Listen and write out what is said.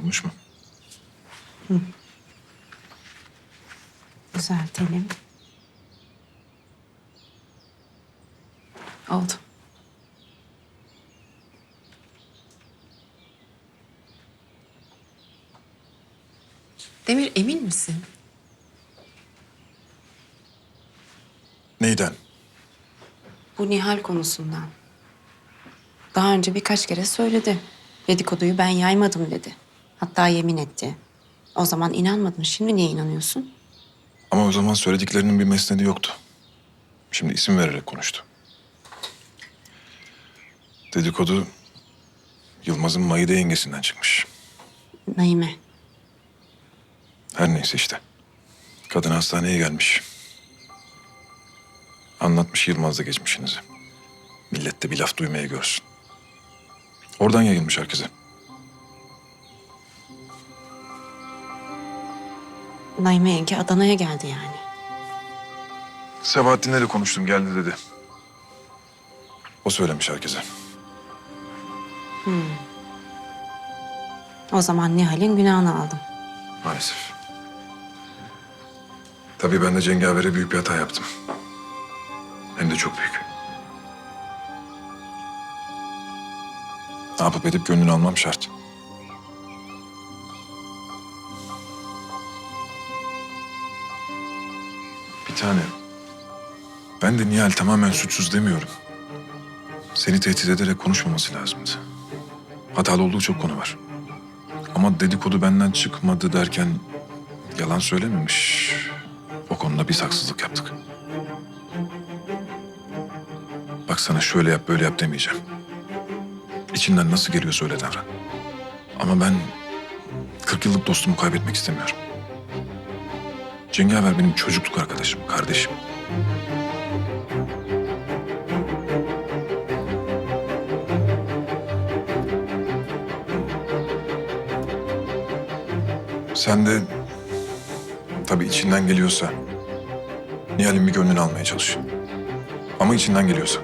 Olmuş mu? Düzeltelim. Oldu. Demir emin misin? Neyden? Bu Nihal konusundan. Daha önce birkaç kere söyledi. Dedikoduyu ben yaymadım dedi. Hatta yemin etti. O zaman inanmadın. Şimdi niye inanıyorsun? Ama o zaman söylediklerinin bir mesnedi yoktu. Şimdi isim vererek konuştu. Dedikodu Yılmaz'ın Mayıda yengesinden çıkmış. Naime. Her neyse işte. Kadın hastaneye gelmiş. Anlatmış Yılmaz'la geçmişinizi. Millet de bir laf duymaya görsün. Oradan yayılmış herkese. Naime yenge Adana'ya geldi yani. Sebahattin'le de konuştum geldi dedi. O söylemiş herkese. O zaman Nihal'in günahını aldım. Maalesef. Tabii ben de Cengaver'e büyük bir hata yaptım. Hem de çok büyük. Ne yapıp edip gönlünü almam şart. Bir tane. Ben de Nihal tamamen suçsuz demiyorum. Seni tehdit ederek konuşmaması lazımdı. Hatalı olduğu çok konu var. Ama dedikodu benden çıkmadı derken yalan söylememiş. O konuda biz haksızlık yaptık. Bak sana şöyle yap böyle yap demeyeceğim. İçinden nasıl geliyorsa öyle davran. Ama ben 40 yıllık dostumu kaybetmek istemiyorum. Cengaver benim çocukluk arkadaşım, kardeşim. Sen de tabii içinden geliyorsa Nihal'in bir gönlünü almaya çalış. Ama içinden geliyorsa.